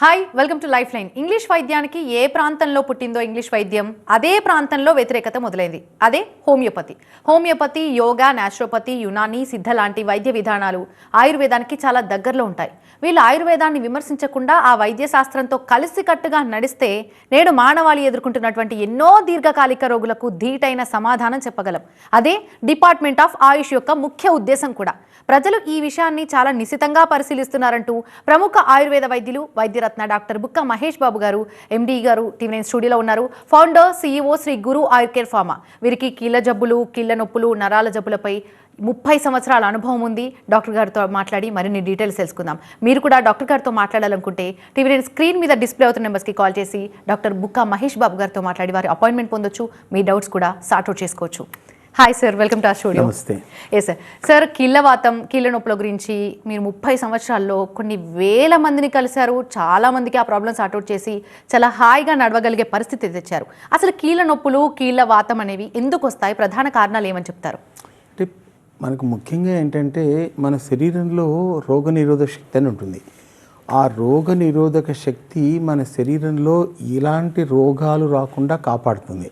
Hi welcome to life line English వైద్యానికి ఏ ప్రాంతంలో పుట్టిందో ఇంగ్లీష్ వైద్యం అదే ప్రాంతంలో వ్యతిరేకత మొదలైంది. అదే homeopathy. Homeopathy yoga naturopathy Unani Siddha లాంటి వైద్య విధానాలు ఆయుర్వేదానికి చాలా దగ్గరలో ఉంటాయి. వీళ్ళు ఆయుర్వేదాన్ని విమర్శించకుండా ఆ వైద్య శాస్త్రంతో కలిసికట్టుగా నడిస్తే నేడు మానవాళి ఎదుర్కొంటున్నటువంటి ఎన్నో దీర్ఘకాలిక రోగులకు ధీటైన సమాధానం చెప్పగలం. అదే డిపార్ట్మెంట్ ఆఫ్ ఆయుష్ యొక్క ముఖ్య ఉద్దేశం కూడా. ప్రజలు ఈ విషయాన్ని చాలా నిశితంగా పరిశీలిస్తున్నారంటూ ప్రముఖ ఆయుర్వేద వైద్యులు వైద్యరత్న డాక్టర్ బుక్క మహేష్ బాబు గారు ఎండీ గారు టీవీ నైన్ స్టూడియోలో ఉన్నారు. Founder CEO Shri Guru Ayurcare pharma. వీరికి కీళ్ళ జబ్బులు కీళ్ళ నొప్పులు నరాల జబ్బులపై ముప్పై సంవత్సరాల అనుభవం ఉంది. డాక్టర్ గారితో మాట్లాడి మరిన్ని డీటెయిల్స్ తెలుసుకుందాం. మీరు కూడా డాక్టర్ గారితో మాట్లాడాలనుకుంటే టీవీ నైన్ స్క్రీన్ మీద డిస్ప్లే అవుతున్న నెంబర్స్కి కాల్ చేసి డాక్టర్ బుక్క మహేష్ బాబు గారితో మాట్లాడి వారి అపాయింట్మెంట్ పొందొచ్చు. మీ డౌట్స్ కూడా సార్ట్అవుట్ చేసుకోవచ్చు. హాయ్ సార్ వెల్కమ్ టు ఆ స్టూడియో నమస్తే ఏ సార్ సార్ కీళ్ళవాతం కీళ్ళ నొప్పుల గురించి మీరు ముప్పై సంవత్సరాల్లో కొన్ని వేల మందిని కలిశారు. చాలా మందికి ఆ ప్రాబ్లమ్స్ అవుట్ చేసి చాలా హాయిగా నడవగలిగే పరిస్థితి తెచ్చారు. అసలు కీళ్ళ నొప్పులు కీళ్ళ వాతం అనేవి ఎందుకు వస్తాయి? ప్రధాన కారణాలు ఏమని చెప్తారు? అంటే మనకు ముఖ్యంగా ఏంటంటే మన శరీరంలో రోగనిరోధక శక్తి అని ఉంటుంది. ఆ రోగ నిరోధక శక్తి మన శరీరంలో ఎలాంటి రోగాలు రాకుండా కాపాడుతుంది.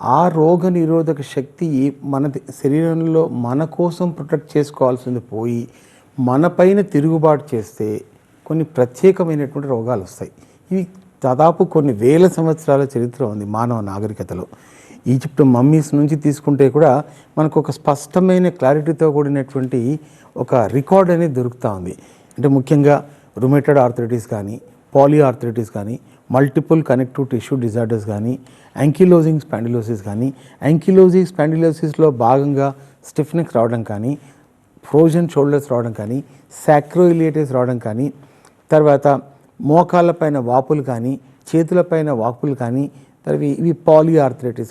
ఆ రోగ నిరోధక శక్తి మన శరీరంలో మన కోసం ప్రొటెక్ట్ చేసుకోవాల్సింది పోయి మన పైన తిరుగుబాటు చేస్తే కొన్ని ప్రత్యేకమైనటువంటి రోగాలు వస్తాయి. ఇవి దాదాపు కొన్ని వేల సంవత్సరాల చరిత్ర ఉంది మానవ నాగరికతలో. ఈజిప్ట్ మమ్మీస్ నుంచి తీసుకుంటే కూడా మనకు ఒక స్పష్టమైన క్లారిటీతో కూడినటువంటి ఒక రికార్డ్ అనేది దొరుకుతూ ఉంది. అంటే ముఖ్యంగా రుమేటెడ్ ఆర్థరైటిస్ కానీ పాలియో ఆర్థరైటిస్ కానీ మల్టిపుల్ కనెక్టివ్ టిష్యూ డిజార్డర్స్ కానీ యాంకిలోజింగ్ స్పాండిలోసిస్ కానీ యాంకిలోజింగ్ స్పాండిలోసిస్లో భాగంగా స్టిఫ్నెక్ రావడం కానీ ఫ్రోజన్ షోల్డర్స్ రావడం కానీ సాక్రోయిలియేటిస్ రావడం కానీ తర్వాత మోకాళ్ళపైన వాపులు కానీ చేతులపైన వాపులు కానీ తర్వాత ఇవి పాలీ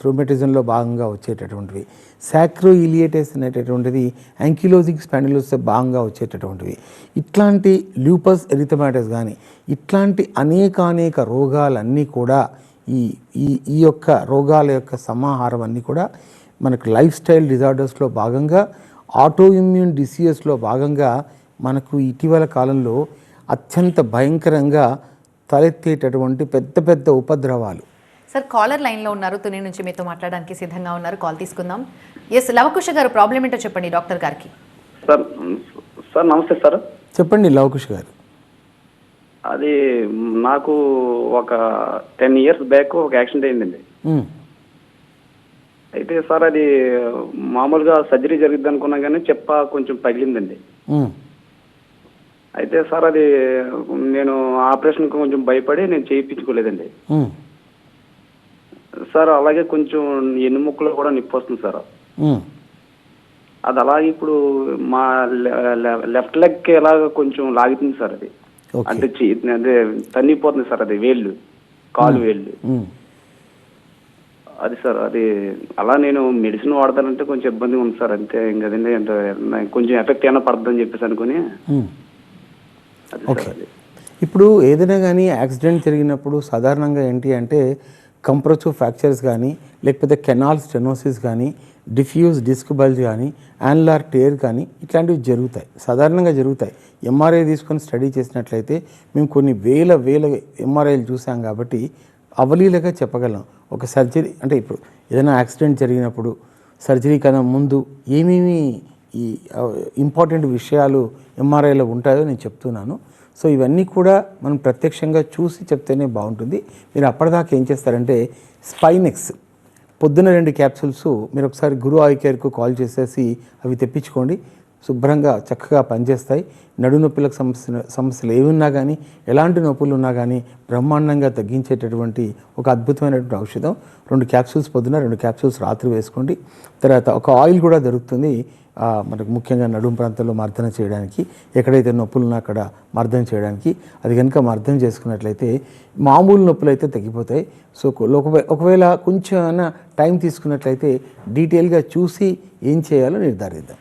రొమెటిజంలో భాగంగా వచ్చేటటువంటివి. శాక్రో ఇలియేటస్ అనేటటువంటిది యాంకిలోజిక్ స్పాండిలోస్ భాగంగా వచ్చేటటువంటివి. ఇట్లాంటి ల్యూపస్ ఎరిథమాటిస్ కానీ ఇట్లాంటి అనేకానేక రోగాలన్నీ కూడా ఈ ఈ ఈ యొక్క రోగాల యొక్క సమాహారం అన్నీ కూడా మనకు లైఫ్ స్టైల్ డిజార్డర్స్లో భాగంగా ఆటో ఇమ్యూన్ డిసీజెస్లో భాగంగా మనకు ఇటీవల కాలంలో అత్యంత భయంకరంగా తలెత్తేటటువంటి పెద్ద పెద్ద ఉపద్రవాలు. సార్ కాలర్ లైన్లో ఉన్నారు. తుని నుంచి మీతో మాట్లాడడానికి సిద్ధంగా ఉన్నారు. కాల్ తీసుకుందాం. ఎస్ లవకుశ గారు ప్రాబ్లం ఏంటో చెప్పండి డాక్టర్ గారికి. సార్ సార్ నమస్తే సార్. చెప్పండి లవకుష్ గారు. అది నాకు ఒక టెన్ ఇయర్స్ బ్యాక్ ఒక యాక్సిడెంట్ అయిందండి. అయితే సార్ అది మామూలుగా సర్జరీ జరిగిద్ది అనుకున్నా కానీ చెప్ప కొంచెం పగిలిందండి. అయితే సార్ అది నేను ఆపరేషన్కి కొంచెం భయపడి నేను చేయించుకోలేదండి. సార్ అలాగే కొంచెం ఎన్నుముక్కలో కూడా నొప్పి వస్తుంది సార్. అది అలాగే ఇప్పుడు మా లెఫ్ట్ లెగ్ ఎలాగ కొంచెం లాగుతుంది సార్ అది. అంటే అదే తన్నిపోతుంది సార్ అది వేళ్ళు కాలు వేళ్ళు. అది సార్ అది అలా నేను మెడిసిన్ వాడతానంటే కొంచెం ఇబ్బంది ఉంది సార్ అంతే ఇంకా అదండి అంటే నాకు కొంచెం ఎఫెక్ట్ ఏమైనా పడుతుందని చెప్పేసి అనుకుని. ఇప్పుడు ఏదైనా కానీ యాక్సిడెంట్ జరిగినప్పుడు సాధారణంగా ఏంటి అంటే కంప్రెసివ్ ఫ్రాక్చర్స్ కానీ లేకపోతే కెనాల్ స్టెనోసిస్ కానీ డిఫ్యూజ్ డిస్క్ బల్జ్ కానీ యాన్లార్ టేర్ కానీ ఇట్లాంటివి జరుగుతాయి. సాధారణంగా జరుగుతాయి. ఎంఆర్ఐ తీసుకొని స్టడీ చేసినట్లయితే మేము కొన్ని వేల వేల ఎంఆర్ఐలు చూసాం కాబట్టి అవలీలగా చెప్పగలం. ఒక సర్జరీ అంటే ఇప్పుడు ఏదైనా యాక్సిడెంట్ జరిగినప్పుడు సర్జరీ కన్నా ముందు ఏమేమి ఈ ఇంపార్టెంట్ విషయాలు ఎంఆర్ఐలో ఉంటాయో నేను చెప్తున్నాను. సో ఇవన్నీ కూడా మనం ప్రత్యక్షంగా చూసి చెప్తేనే బాగుంటుంది. మీరు అప్పటిదాకా ఏం చేస్తారంటే స్పైనెక్స్ పొద్దున రెండు క్యాప్సూల్స్ మీరు ఒకసారి గురు ఐ కేర్కు కాల్ చేసేసి అవి తెప్పించుకోండి. శుభ్రంగా చక్కగా పనిచేస్తాయి. నడు నొప్పులకు సమస్య సమస్యలు ఏమున్నా కానీ ఎలాంటి నొప్పులు ఉన్నా కానీ బ్రహ్మాండంగా తగ్గించేటటువంటి ఒక అద్భుతమైనటువంటి ఔషధం. రెండు క్యాప్సూల్స్ పొద్దున రెండు క్యాప్సూల్స్ రాత్రి వేసుకోండి. తర్వాత ఒక ఆయిల్ కూడా దొరుకుతుంది. మనకు ముఖ్యంగా నడుము ప్రాంతంలో మర్దన చేయడానికి ఎక్కడైతే నొప్పులు ఉన్నా అక్కడ మర్దన చేయడానికి. అది కనుక మర్దన చేసుకున్నట్లయితే మామూలు నొప్పులు అయితే తగ్గిపోతాయి. సో ఒకవేళ కొంచెం టైం తీసుకున్నట్లయితే డీటెయిల్గా చూసి ఏం చేయాలో నిర్ధారిద్దాం.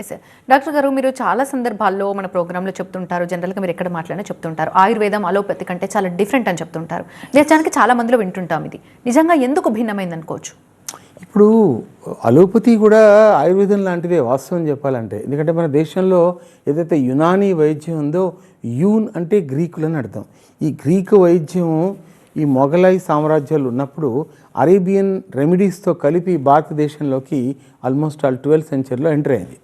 ఎస్ డాక్టర్ గారు మీరు చాలా సందర్భాల్లో మన ప్రోగ్రాంలో చెప్తుంటారు. జనరల్గా మీరు ఎక్కడ మాట్లాడినా చెప్తుంటారు. ఆయుర్వేదం అలోపతి కంటే చాలా డిఫరెంట్ అని చెప్తుంటారు. నిజానికి చాలా మందిలో వింటుంటాం ఇది. నిజంగా ఎందుకు భిన్నమైంది అనుకోవచ్చు? ఇప్పుడు అలోపతి కూడా ఆయుర్వేదం లాంటిదే వాస్తవం చెప్పాలంటే. ఎందుకంటే మన దేశంలో ఏదైతే యునానీ వైద్యం ఉందో యూన్ అంటే గ్రీకులని అర్థం. ఈ గ్రీకు వైద్యం ఈ మొఘలాయి సామ్రాజ్యాలు ఉన్నప్పుడు అరేబియన్ రెమెడీస్తో కలిపి భారతదేశంలోకి ఆల్మోస్ట్ ఆల్ ట్వెల్త్ సెంచరీలో ఎంటర్ అయింది.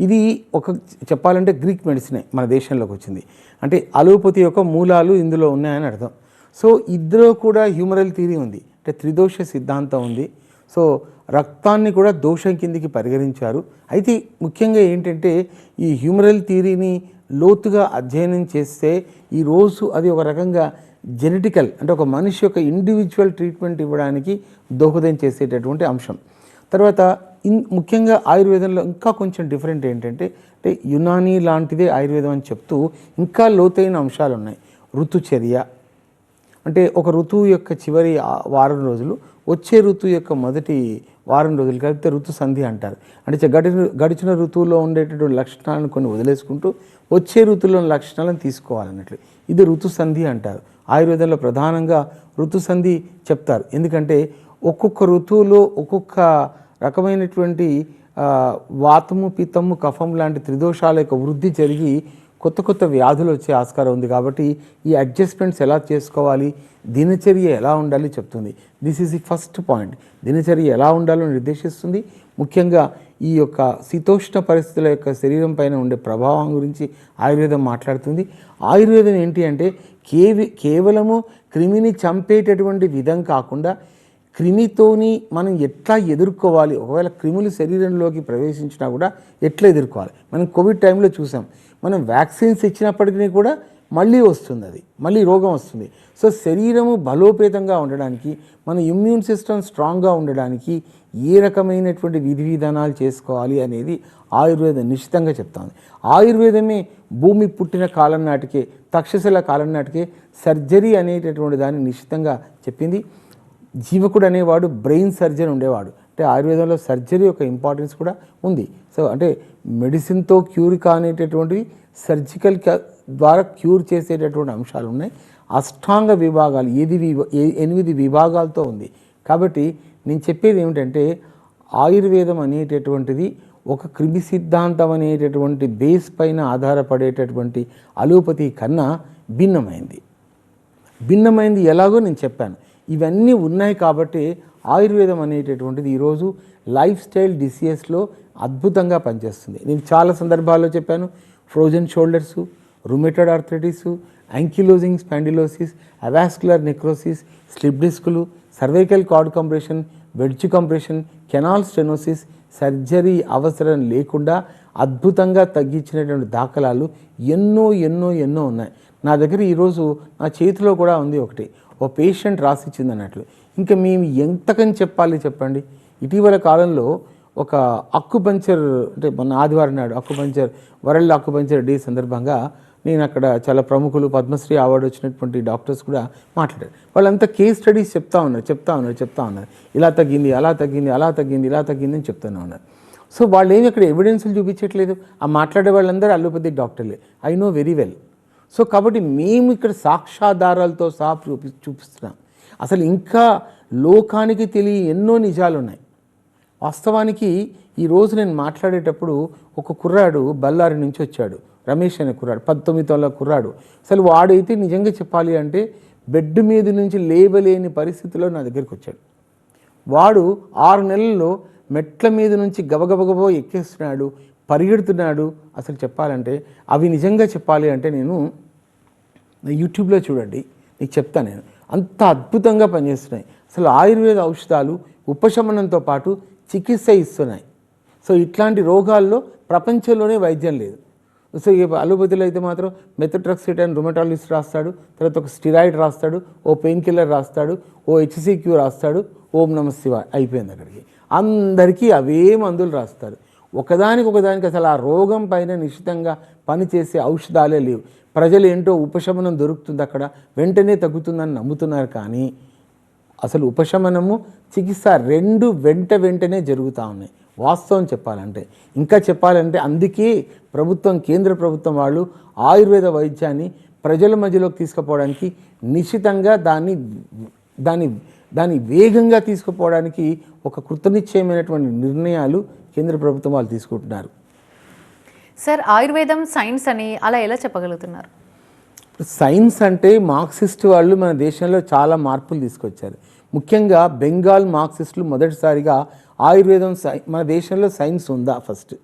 ఇది ఒక చెప్పాలంటే గ్రీక్ మెడిసినే మన దేశంలోకి వచ్చింది. అంటే అలోపతి యొక్క మూలాలు ఇందులో ఉన్నాయని అర్థం. సో ఇందులో కూడా హ్యూమరల్ థీరీ ఉంది. అంటే త్రిదోష సిద్ధాంతం ఉంది. సో రక్తాన్ని కూడా దోషం కిందికి పరిగణించారు. అయితే ముఖ్యంగా ఏంటంటే ఈ హ్యూమరల్ థీరీని లోతుగా అధ్యయనం చేస్తే ఈరోజు అది ఒక రకంగా జెనెటికల్ అంటే ఒక మనిషి యొక్క ఇండివిజువల్ ట్రీట్మెంట్ ఇవ్వడానికి దోహదం చేసేటటువంటి అంశం. తర్వాత ఇన్ ముఖ్యంగా ఆయుర్వేదంలో ఇంకా కొంచెం డిఫరెంట్ ఏంటంటే అంటే యునానీ లాంటిదే ఆయుర్వేదం అని చెప్తూ ఇంకా లోతైన అంశాలు ఉన్నాయి. ఋతుచర్య. అంటే ఒక ఋతువు యొక్క చివరి వారం రోజులు వచ్చే ఋతువు యొక్క మొదటి వారం రోజులు కలిపితే ఋతు సంధి అంటారు. అంటే చ- గడిచిన గడిచిన ఋతువులో ఉండేటటువంటి లక్షణాలను కొన్ని వదిలేసుకుంటూ వచ్చే ఋతువులోని లక్షణాలను తీసుకోవాలన్నట్లు. ఇది ఋతు సంధి అంటారు. ఆయుర్వేదంలో ప్రధానంగా ఋతు సంధి చెప్తారు. ఎందుకంటే ఒక్కొక్క ఋతువులో ఒక్కొక్క రకమైనటువంటి వాతము పిత్తము కఫం లాంటి త్రిదోషాల యొక్క వృద్ధి జరిగి కొత్త కొత్త వ్యాధులు వచ్చే ఆస్కారం ఉంది కాబట్టి ఈ అడ్జస్ట్మెంట్స్ ఎలా చేసుకోవాలి దినచర్య ఎలా ఉండాలి చెప్తుంది. This is the first point దినచర్య ఎలా ఉండాలో నిర్దేశిస్తుంది. ముఖ్యంగా ఈ యొక్క శీతోష్ణ పరిస్థితుల యొక్క శరీరం పైన ఉండే ప్రభావం గురించి ఆయుర్వేదం మాట్లాడుతుంది. ఆయుర్వేదం ఏంటి అంటే కేవి కేవలము క్రిమిని చంపేటటువంటి విధం కాకుండా క్రిమితోని మనం ఎట్లా ఎదుర్కోవాలి? ఒకవేళ క్రిములు శరీరంలోకి ప్రవేశించినా కూడా ఎట్లా ఎదుర్కోవాలి? మనం కోవిడ్ టైంలో చూసాం. మనం వ్యాక్సిన్స్ ఇచ్చినప్పటికీ కూడా మళ్ళీ వస్తుంది అది. మళ్ళీ రోగం వస్తుంది. సో శరీరము బలోపేతంగా ఉండడానికి మన ఇమ్యూన్ సిస్టమ్ స్ట్రాంగ్గా ఉండడానికి ఏ రకమైనటువంటి విధి విధానాలు చేసుకోవాలి అనేది ఆయుర్వేదం నిశ్చితంగా చెప్తాను ఆయుర్వేదమే భూమి పుట్టిన కాలం నాటికే తక్షశిల కాలం నాటికే సర్జరీ అనేటటువంటి దాన్ని నిశ్చితంగా చెప్పింది. జీవకుడు అనేవాడు బ్రెయిన్ సర్జన్ ఉండేవాడు. అంటే ఆయుర్వేదంలో సర్జరీ యొక్క ఇంపార్టెన్స్ కూడా ఉంది. సో అంటే మెడిసిన్తో క్యూర్ కానేటటువంటివి సర్జికల్ క- ద్వారా క్యూర్ చేసేటటువంటి అంశాలు ఉన్నాయి. అష్టాంగ విభాగాలు ఏది విభ- ఏ- ఎనిమిది విభాగాలతో ఉంది. కాబట్టి నేను చెప్పేది ఏమిటంటే ఆయుర్వేదం అనేటటువంటిది ఒక క్రిమి సిద్ధాంతం అనేటటువంటి బేస్ పైన ఆధారపడేటటువంటి అలోపతి కన్నా భిన్నమైంది. భిన్నమైంది ఎలాగో నేను చెప్పాను. ఇవన్నీ ఉన్నాయి కాబట్టి ఆయుర్వేదం అనేటటువంటిది ఈరోజు లైఫ్ స్టైల్ డిసీజెస్లో అద్భుతంగా పనిచేస్తుంది. నేను చాలా సందర్భాల్లో చెప్పాను frozen shoulders rheumatoid arthritis ankylosing spondylosis avascular necrosis slip డిస్కులు cervical cord compression wedge compression canal stenosis surgery అవసరం లేకుండా అద్భుతంగా తగ్గించినటువంటి దాఖలాలు ఎన్నో ఎన్నో ఎన్నో ఉన్నాయి. నా దగ్గర ఈరోజు నా చేతిలో కూడా ఉంది ఒకటి. ఓ పేషెంట్ రాసిచ్చింది అన్నట్లు. ఇంకా మేము ఎంతకని చెప్పాలి చెప్పండి? ఇటీవల కాలంలో ఒక అక్కుపంచర్ అంటే మొన్న ఆదివారం నాడు అక్కుపంచర్ వరల్డ్ అక్కుపంచర్ డే సందర్భంగా నేను అక్కడ చాలా ప్రముఖులు పద్మశ్రీ అవార్డు వచ్చినటువంటి డాక్టర్స్ కూడా మాట్లాడారు. వాళ్ళంతా కేస్ స్టడీస్ చెప్తా ఉన్నారు చెప్తా ఉన్నారు చెప్తా ఉన్నారు. ఇలా తగ్గింది అలా తగ్గింది అలా తగ్గింది ఇలా తగ్గింది అని చెప్తూనే ఉన్నారు. సో వాళ్ళు ఏమి అక్కడ ఎవిడెన్స్లు చూపించట్లేదు? ఆ మాట్లాడే వాళ్ళందరూ allopathy డాక్టర్లే. I know very well so కాబట్టి మేము ఇక్కడ సాక్ష్యాధారాలతో సహా చూపి చూపిస్తున్నాం. అసలు ఇంకా లోకానికి తెలియ ఎన్నో నిజాలు ఉన్నాయి వాస్తవానికి ఈ రోజు నేను మాట్లాడేటప్పుడు ఒక కుర్రాడు బళ్ళారి నుంచి వచ్చాడు. రమేష్ అనే కుర్రాడు పంతొమ్మిది తొల కుర్రాడు. అసలు వాడైతే నిజంగా చెప్పాలి అంటే బెడ్ మీద నుంచి లేవలేని పరిస్థితిలో నా దగ్గరికి వచ్చాడు. వాడు ఆరు నెలల్లో మెట్ల మీద నుంచి గబగబగబో ఎక్కేస్తున్నాడు. పరిగెడుతున్నాడు. అసలు చెప్పాలంటే అవి నిజంగా చెప్పాలి అంటే నేను యూట్యూబ్లో చూడండి నీకు చెప్తాను నేను. అంత అద్భుతంగా పనిచేస్తున్నాయి. అసలు ఆయుర్వేద ఔషధాలు ఉపశమనంతో పాటు చికిత్స ఇస్తున్నాయి. సో ఇట్లాంటి రోగాల్లో ప్రపంచంలోనే వైద్యం లేదు. సో ఈ అలోపతిలో అయితే మాత్రం మెథట్రక్సిట్ అని రుమటాలజిస్ట్ రాస్తాడు తర్వాత ఒక స్టిరాయిడ్ రాస్తాడు ఓ పెయిన్ కిల్లర్ రాస్తాడు ఓ హెచ్సిక్యూ రాస్తాడు ఓం నమ శివ అయిపోయింది అక్కడికి. అందరికీ అవే మందులు రాస్తారు. ఒకదానికి ఒకదానికి అసలు ఆ రోగం పైన నిశ్చితంగా పనిచేసే ఔషధాలే లేవు. ప్రజలు ఏంటో ఉపశమనం దొరుకుతుంది అక్కడ. వెంటనే తగ్గుతుందని నమ్ముతున్నారు కానీ అసలు ఉపశమనము చికిత్స రెండు వెంట వెంటనే జరుగుతూ ఉన్నాయి. వాస్తవం చెప్పాలంటే. ఇంకా చెప్పాలంటే అందుకే ప్రభుత్వం కేంద్ర ప్రభుత్వం వాళ్ళు ఆయుర్వేద వైద్యాన్ని ప్రజల మధ్యలోకి తీసుకుపోవడానికి నిశ్చితంగా దాన్ని దాని దాన్ని వేగంగా తీసుకుపోవడానికి ఒక కృతనిశ్చయమైనటువంటి నిర్ణయాలు కేంద్ర ప్రభుత్వం వాళ్ళు తీసుకుంటున్నారు. సార్ ఆయుర్వేదం సైన్స్ అని అలా ఎలా చెప్పగలుగుతున్నారు? సైన్స్ అంటే మార్క్సిస్ట్ వాళ్ళు మన దేశంలో చాలా మార్పులు తీసుకొచ్చారు. ముఖ్యంగా బెంగాల్ మార్క్సిస్టులు మొదటిసారిగా ఆయుర్వేదం సై మన దేశంలో సైన్స్ ఉందా ఫస్ట్?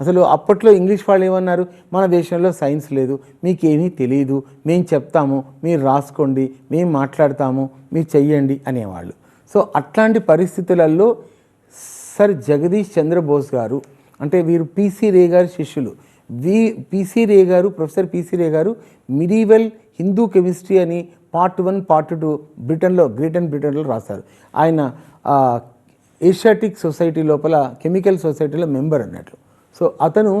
అసలు అప్పట్లో ఇంగ్లీష్ వాళ్ళు ఏమన్నారు? మన దేశంలో సైన్స్ లేదు మీకేమీ తెలియదు మేము చెప్తాము మీరు రాసుకోండి మేము మాట్లాడతాము మీరు చెయ్యండి అనేవాళ్ళు. సో అట్లాంటి పరిస్థితులలో సర్ జగదీష్ చంద్రబోస్ గారు అంటే వీరు పీసీ రే గారి శిష్యులు. వి పీసీ రే గారు ప్రొఫెసర్ పీసీ రే గారు మిడివెల్ హిందూ కెమిస్ట్రీ అని పార్ట్ వన్ పార్ట్ టూ బ్రిటన్లో గ్రేట్ అండ్ బ్రిటన్లో రాశారు. ఆయన ఏషియాటిక్ సొసైటీ లోపల కెమికల్ సొసైటీలో మెంబర్ అన్నట్లు. సో అతను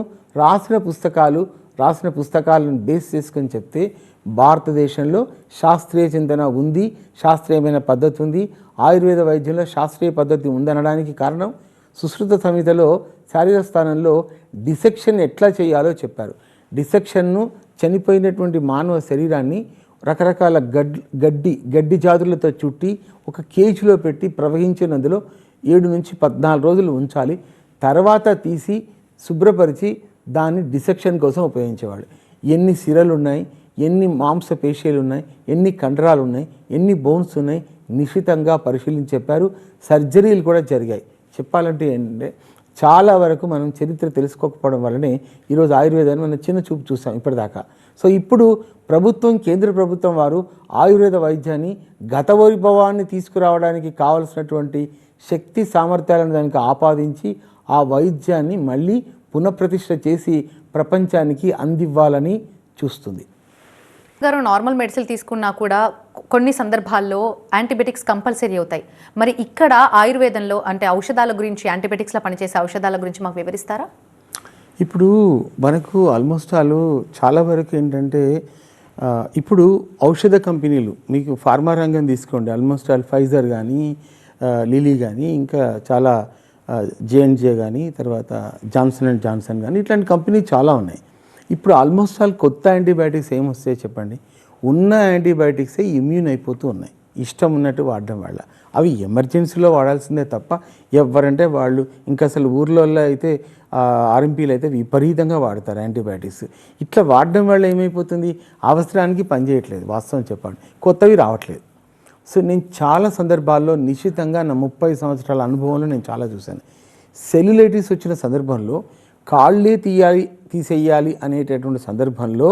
రాసిన పుస్తకాలు రాసిన పుస్తకాలను బేస్ చేసుకొని చెప్తే భారతదేశంలో శాస్త్రీయ చింతన ఉంది శాస్త్రీయమైన పద్ధతి ఉంది ఆయుర్వేద వైద్యంలో శాస్త్రీయ పద్ధతి ఉందనడానికి కారణం సుశ్రుత సంహితలో శారీర స్థానంలో డిసెక్షన్ ఎట్లా చేయాలో చెప్పారు. డిసెక్షన్ను చనిపోయినటువంటి మానవ శరీరాన్ని రకరకాల గడ్ గడ్డి గడ్డి జాతులతో చుట్టి ఒక కేజీలో పెట్టి ప్రవహించే నదిలో ఏడు నుంచి పద్నాలుగు రోజులు ఉంచాలి. తర్వాత తీసి శుభ్రపరిచి దాన్ని డిసెక్షన్ కోసం ఉపయోగించేవాడు ఎన్ని సిరలు ఉన్నాయి ఎన్ని మాంస ఉన్నాయి ఎన్ని కండరాలు ఉన్నాయి ఎన్ని బోన్స్ ఉన్నాయి నిశితంగా పరిశీలించి చెప్పారు. సర్జరీలు కూడా జరిగాయి. చెప్పాలంటే ఏంటంటే చాలా వరకు మనం చరిత్ర తెలుసుకోకపోవడం వల్లనే ఈరోజు ఆయుర్వేదాన్ని మనం చిన్న చూపు చూసాం ఇప్పటిదాకా. సో ఇప్పుడు ప్రభుత్వం కేంద్ర ప్రభుత్వం వారు ఆయుర్వేద వైద్యాన్ని గత వైభవాన్ని తీసుకురావడానికి కావలసినటువంటి శక్తి సామర్థ్యాలను దానికి ఆపాదించి ఆ వైద్యాన్ని మళ్ళీ పునఃప్రతిష్ఠ చేసి ప్రపంచానికి అందివ్వాలని చూస్తుంది. గారు నార్మల్ మెడిసిన్ తీసుకున్నా కూడా కొన్ని సందర్భాల్లో యాంటీబయాటిక్స్ కంపల్సరీ అవుతాయి. మరి ఇక్కడ ఆయుర్వేదంలో అంటే ఔషధాల గురించి యాంటీబయాటిక్స్లో పనిచేసే ఔషధాల గురించి మాకు వివరిస్తారా? ఇప్పుడు మనకు ఆల్మోస్ట్ ఆల్ చాలా వరకు ఏంటంటే ఇప్పుడు ఔషధ కంపెనీలు మీకు ఫార్మా రంగం తీసుకోండి ఆల్మోస్ట్ ఆల్ ఫైజర్ కానీ లిలీ కానీ ఇంకా చాలా జేఎన్జే కానీ తర్వాత జాన్సన్ అండ్ జాన్సన్ కానీ ఇట్లాంటి కంపెనీ చాలా ఉన్నాయి. ఇప్పుడు ఆల్మోస్ట్ ఆల్ కొత్త యాంటీబయాటిక్స్ ఏం వస్తాయి చెప్పండి. ఉన్న యాంటీబయాటిక్సే ఇమ్యూన్ అయిపోతూ ఉన్నాయి. ఇష్టం ఉన్నట్టు వాడడం వల్ల. అవి ఎమర్జెన్సీలో వాడాల్సిందే తప్ప ఎవరంటే వాళ్ళు ఇంకా అసలు ఊర్లో అయితే ఆర్ఎంపీలు అయితే విపరీతంగా వాడతారు యాంటీబయాటిక్స్ ఇట్లా వాడడం వల్ల ఏమైపోతుంది? అవసరానికి పనిచేయట్లేదు వాస్తవం చెప్పండి. కొత్తవి రావట్లేదు. సో నేను చాలా సందర్భాల్లో నిశ్చితంగా నా ముప్పై సంవత్సరాల అనుభవంలో నేను చాలా చూశాను. సెల్యులైటిస్ వచ్చిన సందర్భంలో కాళ్ళే తీయాలి తీసేయాలి అనేటటువంటి సందర్భంలో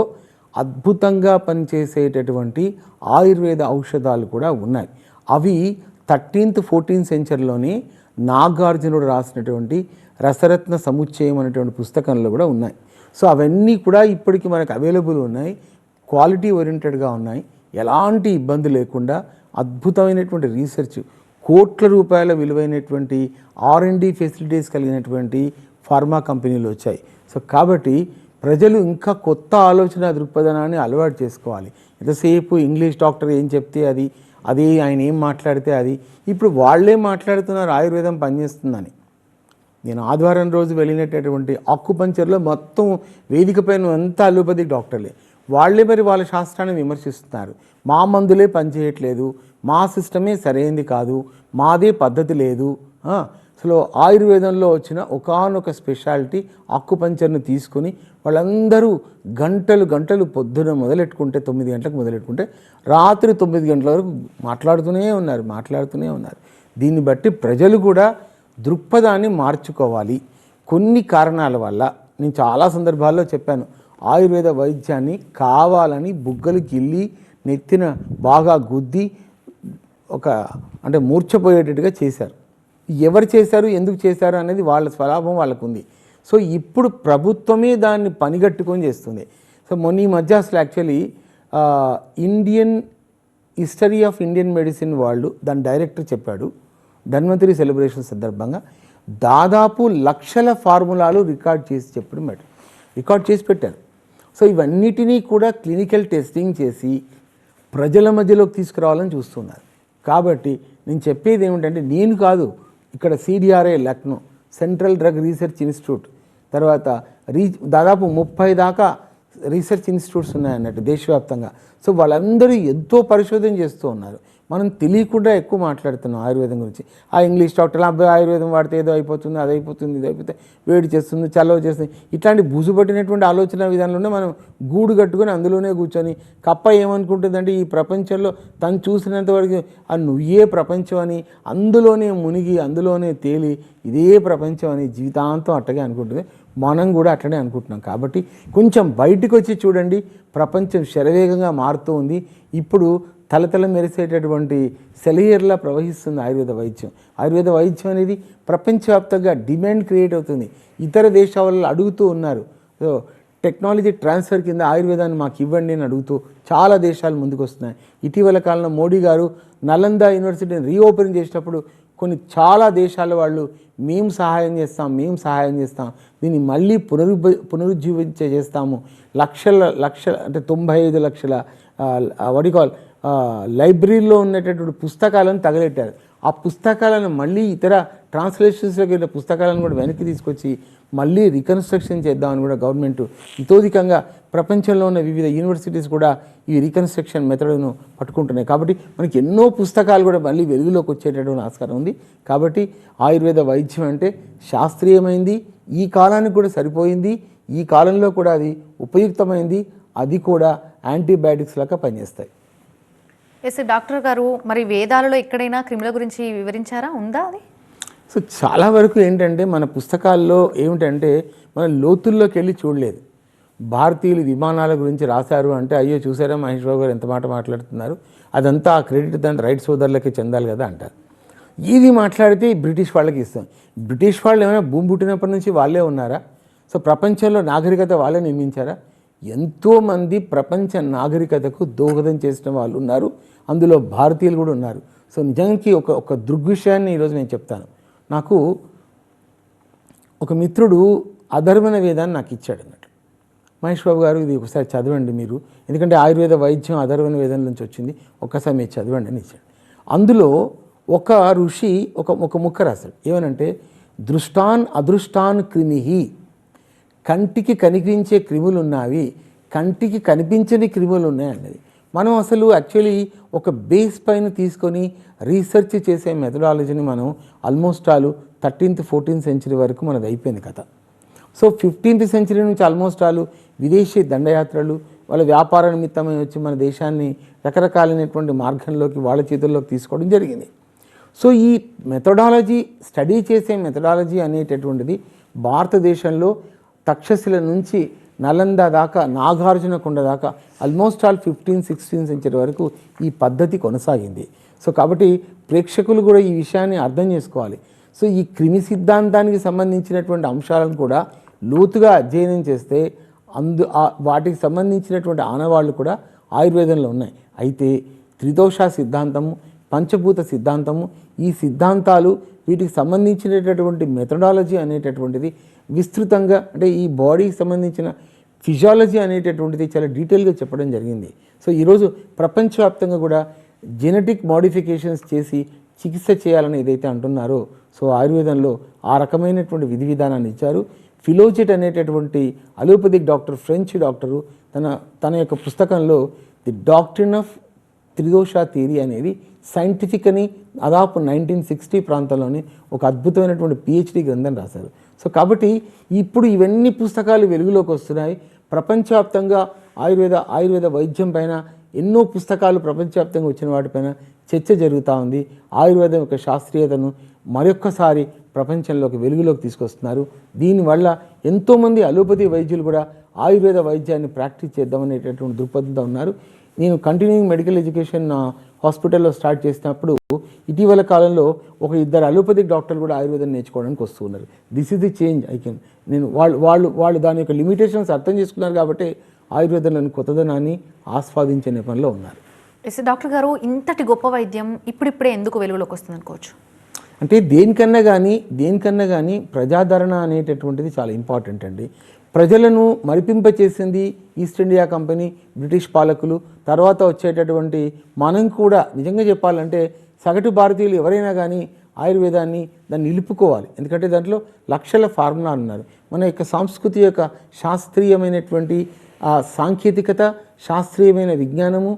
అద్భుతంగా పనిచేసేటటువంటి ఆయుర్వేద ఔషధాలు కూడా ఉన్నాయి. అవి థర్టీన్త్ ఫోర్టీన్త్ సెంచరీలోనే నాగార్జునుడు రాసినటువంటి రసరత్న సముచ్చయం అనేటువంటి పుస్తకంలో కూడా ఉన్నాయి. సో అవన్నీ కూడా ఇప్పటికి మనకు అవైలబుల్ ఉన్నాయి. క్వాలిటీ ఓరియంటెడ్గా ఉన్నాయి. ఎలాంటి ఇబ్బంది లేకుండా అద్భుతమైనటువంటి రీసెర్చ్ కోట్ల రూపాయల విలువైనటువంటి ఆర్ అండ్ డి ఫెసిలిటీస్ కలిగినటువంటి ఫార్మా కంపెనీలు వచ్చాయి. సో కాబట్టి ప్రజలు ఇంకా కొత్త ఆలోచన దృక్పథనాన్ని అలవాటు చేసుకోవాలి. ఎంతసేపు ఇంగ్లీష్ డాక్టర్ ఏం చెప్తే అది అది ఆయన ఏం మాట్లాడితే అది. ఇప్పుడు వాళ్ళే మాట్లాడుతున్నారు ఆయుర్వేదం పనిచేస్తుందని. నేను ఆదివారం రోజు వెళ్ళినటువంటి ఆక్యుపంచర్లో మొత్తం వేదిక పైన అంతా అలోపతిక్ డాక్టర్లే. వాళ్ళే మరి వాళ్ళ శాస్త్రాన్ని విమర్శిస్తున్నారు. మా మందులే పనిచేయట్లేదు మా సిస్టమే సరైనది కాదు మాదే పద్ధతి లేదు అసలు ఆయుర్వేదంలో వచ్చిన ఒకానొక స్పెషాలిటీ ఆకుపంచర్ని తీసుకొని వాళ్ళందరూ గంటలు గంటలు పొద్దున మొదలెట్టుకుంటే తొమ్మిది గంటలకు మొదలెట్టుకుంటే రాత్రి తొమ్మిది గంటల వరకు మాట్లాడుతూనే ఉన్నారు మాట్లాడుతూనే ఉన్నారు. దీన్ని బట్టి ప్రజలు కూడా దృక్పథాన్ని మార్చుకోవాలి. కొన్ని కారణాల వల్ల నేను చాలా సందర్భాల్లో చెప్పాను ఆయుర్వేద వైద్యాన్ని కావాలని బుగ్గలు గిల్లి నెత్తిన బాగా గుద్ది ఒక అంటే మూర్చపోయేటట్టుగా చేశారు. ఎవరు చేశారు ఎందుకు చేశారు అనేది వాళ్ళ స్వలాభం వాళ్ళకు ఉంది సో ఇప్పుడు ప్రభుత్వమే దాన్ని పనిగట్టుకొని చేస్తుంది. సో మొన్న ఈ మధ్య అసలు actually Indian history of Indian medicine వాళ్ళు దాని డైరెక్టర్ చెప్పాడు ధన్వంతరి సెలబ్రేషన్ సందర్భంగా దాదాపు లక్షల ఫార్ములాలు రికార్డ్ చేసి చెప్పడం మేడం రికార్డ్ చేసి పెట్టారు. సో ఇవన్నిటినీ కూడా క్లినికల్ టెస్టింగ్ చేసి ప్రజల మధ్యలోకి తీసుకురావాలని చూస్తున్నారు. కాబట్టి నేను చెప్పేది ఏమిటంటే నేను కాదు ఇక్కడ CDRA Lucknow central drug research institute తర్వాత రీ దాదాపు ముప్పై దాకా రీసెర్చ్ ఇన్స్టిట్యూట్స్ ఉన్నాయన్నట్టు దేశవ్యాప్తంగా. సో వాళ్ళందరూ ఎంతో పరిశోధన చేస్తూ ఉన్నారు. మనం తెలియకుండా ఎక్కువ మాట్లాడుతున్నాం ఆయుర్వేదం గురించి. ఆ ఇంగ్లీష్ డాక్టర్లు అబ్బాయి ఆయుర్వేదం వాడితే ఏదో అయిపోతుంది అది అయిపోతుంది ఇది అయిపోతే వేడి చేస్తుంది చల్లవ చేస్తుంది. ఇట్లాంటి బుజుపట్టినటువంటి ఆలోచన విధానంలోనే మనం గూడు కట్టుకొని అందులోనే కూర్చొని కప్ప ఏమనుకుంటుందంటే ఈ ప్రపంచంలో తను చూసినంత వరకు ఆ నువ్వే ప్రపంచం అని అందులోనే మునిగి అందులోనే తేలి ఇదే ప్రపంచం అని జీవితాంతం అట్టగే అనుకుంటుంది. మనం కూడా అట్లనే అనుకుంటున్నాం. కాబట్టి కొంచెం బయటకు వచ్చి చూడండి ప్రపంచం శరవేగంగా మారుతూ ఉంది. ఇప్పుడు తలతల మెరిసేటటువంటి సెలయర్లా ప్రవహిస్తుంది ఆయుర్వేద వైద్యం. ఆయుర్వేద వైద్యం అనేది ప్రపంచవ్యాప్తంగా డిమాండ్ క్రియేట్ అవుతుంది. ఇతర దేశాలలో అడుగుతూ ఉన్నారు. సో టెక్నాలజీ ట్రాన్స్ఫర్ కింద ఆయుర్వేదాన్ని మాకు ఇవ్వండి అని అడుగుతూ చాలా దేశాలు ముందుకు వస్తున్నాయి ఇటీవల కాలంలో మోడీ గారు నలంద యూనివర్సిటీని రీఓపెన్ చేసినప్పుడు కొన్ని చాలా దేశాల వాళ్ళు మేము సహాయం చేస్తాం మేము సహాయం చేస్తాం దీన్ని మళ్ళీ పునరుద్ధ పునరుజ్జీవించే చేస్తాము. లక్షల లక్షల అంటే తొంభై ఐదు లక్షల వడికాల్ లైబ్రరీలో ఉన్నటువంటి పుస్తకాలను తగలెట్టారు. ఆ పుస్తకాలను మళ్ళీ ఇతర ట్రాన్స్లేషన్స్లోకి వెళ్ళిన పుస్తకాలను కూడా వెనక్కి తీసుకొచ్చి మళ్ళీ రికన్స్ట్రక్షన్ చేద్దామని కూడా గవర్నమెంట్ ఇతోధికంగా ప్రపంచంలో ఉన్న వివిధ యూనివర్సిటీస్ కూడా ఈ రికన్స్ట్రక్షన్ మెథడ్ను పట్టుకుంటున్నాయి. కాబట్టి మనకి ఎన్నో పుస్తకాలు కూడా మళ్ళీ వెలుగులోకి వచ్చేటటువంటి ఆస్కారం ఉంది. కాబట్టి ఆయుర్వేద వైద్యం అంటే శాస్త్రీయమైంది. ఈ కాలానికి కూడా సరిపోయింది. ఈ కాలంలో కూడా అది ఉపయుక్తమైంది. అది కూడా యాంటీబయాటిక్స్ లాగా పనిచేస్తాయి. ఎస్ డాక్టర్ గారు మరి వేదాలలో ఎక్కడైనా క్రిముల గురించి వివరించారా? ఉందా అది? సో చాలా వరకు ఏంటంటే మన పుస్తకాల్లో ఏమిటంటే మన లోతుల్లోకి వెళ్ళి చూడలేదు. భారతీయులు విమానాల గురించి రాశారు అంటే అయ్యో చూసారా మహేష్ బాబు గారు ఎంత మాట మాట్లాడుతున్నారు? అదంతా ఆ క్రెడిట్ దాని రైట్ సోదరులకి చెందాలి కదా అంటారు. ఇది మాట్లాడితే బ్రిటిష్ వాళ్ళకి ఇస్తాం. బ్రిటిష్ వాళ్ళు ఏమైనా భూమి పుట్టినప్పటి నుంచి వాళ్ళే ఉన్నారా? సో ప్రపంచంలో నాగరికత వాళ్ళే నిర్మించారా? ఎంతోమంది ప్రపంచ నాగరికతకు దోహదం చేసిన వాళ్ళు ఉన్నారు. అందులో భారతీయులు కూడా ఉన్నారు. సో నిజానికి ఒక ఒక దృగ్విషయాన్ని ఈరోజు నేను చెప్తాను. నాకు ఒక మిత్రుడు అధర్వణ వేదాన్ని నాకు ఇచ్చాడు అన్నట్టు. మహేష్ బాబు గారు ఇది ఒకసారి చదవండి మీరు. ఎందుకంటే ఆయుర్వేద వైద్యం అధర్వణ వేదం నుంచి వచ్చింది. ఒక్కసారి మీరు చదవండి అని ఇచ్చాడు. అందులో ఒక ఋషి ఒక ఒక ముక్క రాశాడు. ఏమనంటే దృష్టాన్ అదృష్టాన్ క్రిమిహి. కంటికి కనిపించే క్రిములు ఉన్నవి కంటికి కనిపించని క్రిములు ఉన్నాయి అన్నది మనం అసలు యాక్చువల్లీ ఒక బేస్ పైన తీసుకొని రీసెర్చ్ చేసే మెథడాలజీని మనం almost all thirteenth fourteenth century వరకు మనది అయిపోయింది కథ. సో ఫిఫ్టీన్త్ సెంచరీ నుంచి ఆల్మోస్ట్ ఆల్ విదేశీ దండయాత్రలు వాళ్ళ వ్యాపార నిమిత్తమై వచ్చి మన దేశాన్ని రకరకాలైనటువంటి మార్గంలోకి వాళ్ళ చేతుల్లోకి తీసుకోవడం జరిగింది. సో ఈ మెథడాలజీ స్టడీ చేసే మెథడాలజీ అనేటటువంటిది భారతదేశంలో తక్షశిల నుంచి నలంద దాకా నాగార్జున కొండ దాకా almost all fifteen sixteen century వరకు ఈ పద్ధతి కొనసాగింది. సో కాబట్టి ప్రేక్షకులు కూడా ఈ విషయాన్ని అర్థం చేసుకోవాలి. సో ఈ క్రిమి సిద్ధాంతానికి సంబంధించినటువంటి అంశాలను కూడా లోతుగా అధ్యయనం చేస్తే అందు వాటికి సంబంధించినటువంటి ఆనవాళ్ళు కూడా ఆయుర్వేదంలో ఉన్నాయి. అయితే త్రిదోష సిద్ధాంతము పంచభూత సిద్ధాంతము ఈ సిద్ధాంతాలు వీటికి సంబంధించినటువంటి మెథడాలజీ అనేటటువంటిది విస్తృతంగా అంటే ఈ బాడీకి సంబంధించిన ఫిజియాలజీ అనేటటువంటిది చాలా డీటెయిల్గా చెప్పడం జరిగింది. సో ఈరోజు ప్రపంచవ్యాప్తంగా కూడా జెనెటిక్ మోడిఫికేషన్స్ చేసి చికిత్స చేయాలని ఏదైతే అంటున్నారో సో ఆయుర్వేదంలో ఆ రకమైనటువంటి విధి విధానాన్ని ఇచ్చారు. ఫిలోజిట్ అనేటటువంటి అలోపతిక్ డాక్టర్ ఫ్రెంచ్ డాక్టరు తన తన యొక్క పుస్తకంలో the doctrine of Tridosha theory అనేది సైంటిఫిక్ అని దాదాపు నైన్టీన్ సిక్స్టీ ప్రాంతంలోనే ఒక అద్భుతమైనటువంటి పిహెచ్డి గ్రంథం రాశారు. సో కాబట్టి ఇప్పుడు ఇవన్నీ పుస్తకాలు వెలుగులోకి వస్తున్నాయి. ప్రపంచవ్యాప్తంగా ఆయుర్వేద ఆయుర్వేద వైద్యం పైన ఎన్నో పుస్తకాలు ప్రపంచవ్యాప్తంగా వచ్చిన వాటిపైన చర్చ జరుగుతూ ఉంది. ఆయుర్వేదం యొక్క శాస్త్రీయతను మరొక్కసారి ప్రపంచంలోకి వెలుగులోకి తీసుకొస్తున్నారు. దీనివల్ల ఎంతోమంది అలోపతి వైద్యులు కూడా ఆయుర్వేద వైద్యాన్ని ప్రాక్టీస్ చేద్దామనేటటువంటి దృక్పథంతో ఉన్నారు. నేను కంటిన్యూయింగ్ మెడికల్ ఎడ్యుకేషన్ హాస్పిటల్లో స్టార్ట్ చేసినప్పుడు ఇటీవల కాలంలో ఒక ఇద్దరు అలోపతిక్ డాక్టర్లు కూడా ఆయుర్వేదం నేర్చుకోవడానికి వస్తున్నారు. This is the change I can నేను వాళ్ళు వాళ్ళు వాళ్ళు దాని యొక్క లిమిటేషన్స్ అర్థం చేసుకున్నారు కాబట్టి ఆయుర్వేదంలోని కొత్తదనాన్ని ఆస్వాదించే నెపంలో ఉన్నారు. ఎస్ డాక్టర్ గారు ఇంతటి గొప్ప వైద్యం ఇప్పుడిప్పుడే ఎందుకు వెలుగులోకి వస్తుంది అనుకోవచ్చు? అంటే దేనికన్నా కానీ దేనికన్నా కానీ ప్రజాదరణ అనేటటువంటిది చాలా ఇంపార్టెంట్ అండి. ప్రజలను మరిపింపచేసింది ఈస్ట్ ఇండియా కంపెనీ బ్రిటిష్ పాలకులు. తర్వాత వచ్చేటటువంటి మనం కూడా నిజంగా చెప్పాలంటే సగటు భారతీయులు ఎవరైనా కానీ ఆయుర్వేదాన్ని దాన్ని నిలుపుకోవాలి. ఎందుకంటే దాంట్లో లక్షల ఫార్ములా ఉన్నారు మన యొక్క సంస్కృతి యొక్క శాస్త్రీయమైనటువంటి సాంకేతికత శాస్త్రీయమైన విజ్ఞానము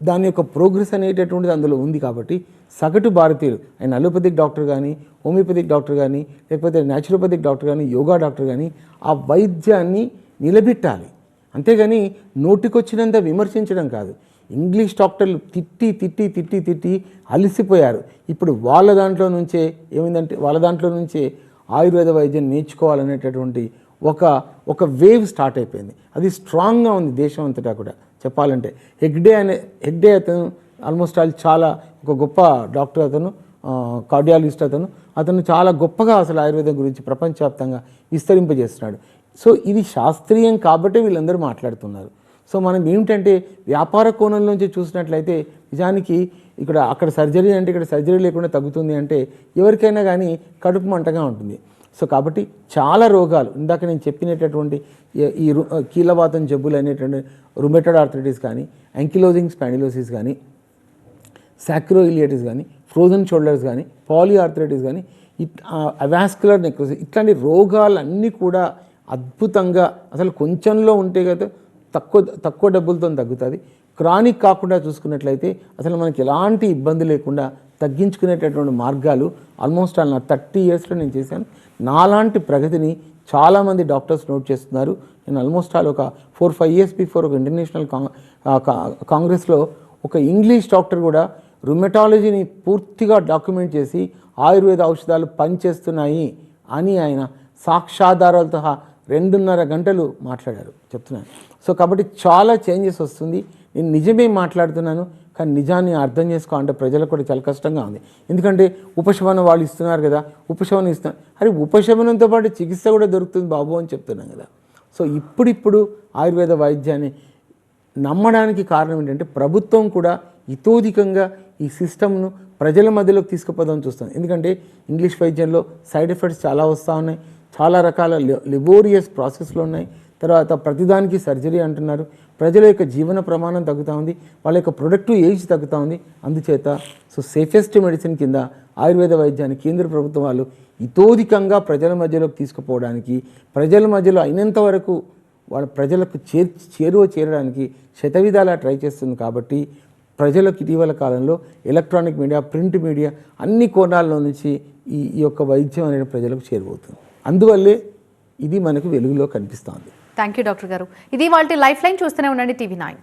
దాని యొక్క ప్రోగ్రెస్ అనేటటువంటిది అందులో ఉంది కాబట్టి సగటు భారతీయులు ఆయన అలోపతిక్ డాక్టర్ కానీ హోమియోపతిక్ డాక్టర్ కానీ లేకపోతే న్యాచురోపతిక్ డాక్టర్ కానీ యోగా డాక్టర్ కానీ ఆ వైద్యాన్ని నిలబెట్టాలి. అంతేగాని నోటికొచ్చినంత విమర్శించడం కాదు. ఇంగ్లీష్ డాక్టర్లు తిట్టి తిట్టి తిట్టి తిట్టి అలసిపోయారు. ఇప్పుడు వాళ్ళ దాంట్లో నుంచే ఏమైందంటే వాళ్ళ దాంట్లో నుంచే ఆయుర్వేద వైద్యం నేర్చుకోవాలనేటటువంటి ఒక ఒక వేవ్ స్టార్ట్ అయిపోయింది. అది స్ట్రాంగ్గా ఉంది దేశం అంతటా కూడా. చెప్పాలంటే. హెగ్డే అనే హెగ్డే అతను ఆల్మోస్ట్ ఆల్ చాలా ఒక గొప్ప డాక్టర్ అతను కార్డియాలజిస్ట్ అతను. అతను చాలా గొప్పగా అసలు ఆయుర్వేదం గురించి ప్రపంచవ్యాప్తంగా విస్తరింపజేస్తున్నాడు. సో ఇది శాస్త్రీయం కాబట్టే వీళ్ళందరూ మాట్లాడుతున్నారు. సో మనం ఏమిటంటే వ్యాపార కోణం నుంచి చూసినట్లయితే నిజానికి ఇక్కడ అక్కడ సర్జరీ అంటే ఇక్కడ సర్జరీ లేకుండా తగ్గుతుంది అంటే ఎవరికైనా కానీ కడుపు మంటగా ఉంటుంది. సో కాబట్టి చాలా రోగాలు. ఇందాక నేను చెప్పినటువంటి ఈ- రు- కీలవాతం జబ్బులు అనేటువంటి రుమెటడ్ ఆర్థరైటిస్ కానీ యాంకిలోజింగ్ స్పాండిలోసిస్ కానీ సాక్రోఇలియటిస్ కానీ ఫ్రోజన్ షోల్డర్స్ కానీ పాలీ ఆర్థరైటిస్ కానీ ఇట్ అవాస్కులర్ నెక్రోసిస్ ఇట్లాంటి రోగాలన్నీ కూడా అద్భుతంగా అసలు కొంచెంలో ఉంటే కదా తక్కువ తక్కువ డబ్బులతో తగ్గుతుంది. క్రానిక్ కాకుండా చూసుకున్నట్లయితే అసలు మనకి ఎలాంటి ఇబ్బంది లేకుండా తగ్గించుకునేటటువంటి మార్గాలు ఆల్మోస్ట్ ఆల్ నా థర్టీ ఇయర్స్లో నేను చేశాను. నాలాంటి ప్రగతిని చాలామంది డాక్టర్స్ నోట్ చేస్తున్నారు. నేను ఆల్మోస్ట్ ఆల్ ఒక ఫోర్ ఫైవ్ ఇయర్స్ బిఫోర్ ఒక ఇంటర్నేషనల్ కాంగ్ కా- కాంగ్రెస్లో ఒక ఇంగ్లీష్ డాక్టర్ కూడా రుమెటాలజీని పూర్తిగా డాక్యుమెంట్ చేసి ఆయుర్వేద ఔషధాలు పనిచేస్తున్నాయి అని ఆయన సాక్షాధారాలతో రెండున్నర గంటలు మాట్లాడారు చెప్తున్నాను సో కాబట్టి చాలా చేంజెస్ వస్తుంది. నేను నిజమే మాట్లాడుతున్నాను. కానీ నిజాన్ని అర్థం చేసుకో అంటే ప్రజలకు కూడా చాలా కష్టంగా ఉంది. ఎందుకంటే ఉపశమనం వాళ్ళు ఇస్తున్నారు కదా ఉపశమనం ఇస్తున్నారు. అరే ఉపశమనంతో పాటు చికిత్స కూడా దొరుకుతుంది బాబు అని చెప్తున్నాం కదా. సో ఇప్పుడిప్పుడు ఆయుర్వేద వైద్యాన్ని నమ్మడానికి కారణం ఏంటంటే ప్రభుత్వం కూడా ఇతోధికంగా ఈ సిస్టమ్ను ప్రజల మధ్యలోకి తీసుకుపోదామని చూస్తుంది. ఎందుకంటే ఇంగ్లీష్ వైద్యంలో సైడ్ ఎఫెక్ట్స్ చాలా వస్తూ ఉన్నాయి. చాలా రకాల లిబోరియస్ ప్రాసెస్లు ఉన్నాయి. తర్వాత ప్రతిదానికి సర్జరీ అంటున్నారు. ప్రజల యొక్క జీవన ప్రమాణం తగ్గుతూ ఉంది. వాళ్ళ యొక్క ప్రొడక్టివ్ ఏజ్ తగ్గుతూ ఉంది. అందుచేత సో సేఫెస్ట్ మెడిసిన్ కింద ఆయుర్వేద వైద్యాన్ని కేంద్ర ప్రభుత్వం వాళ్ళు ఇతోధికంగా ప్రజల మధ్యలోకి తీసుకుపోవడానికి ప్రజల మధ్యలో అయినంత వరకు వాళ్ళ ప్రజలకు చేర్ చేరువ చేరడానికి శతవిధాలా ట్రై చేస్తుంది కాబట్టి ప్రజలకు ఇటీవల కాలంలో ఎలక్ట్రానిక్ మీడియా ప్రింట్ మీడియా అన్ని కోణాల్లో నుంచి ఈ ఈ యొక్క వైద్యం అనేది ప్రజలకు చేరువవుతుంది. అందువల్లే ఇది మనకు వెలుగులో కనిపిస్తుంది థ్యాంక్ యూ డాక్టర్ గారు. ఇది వాళ్ళ లైఫ్ లైన్ చూస్తూనే ఉండండి టీవీ నైన్.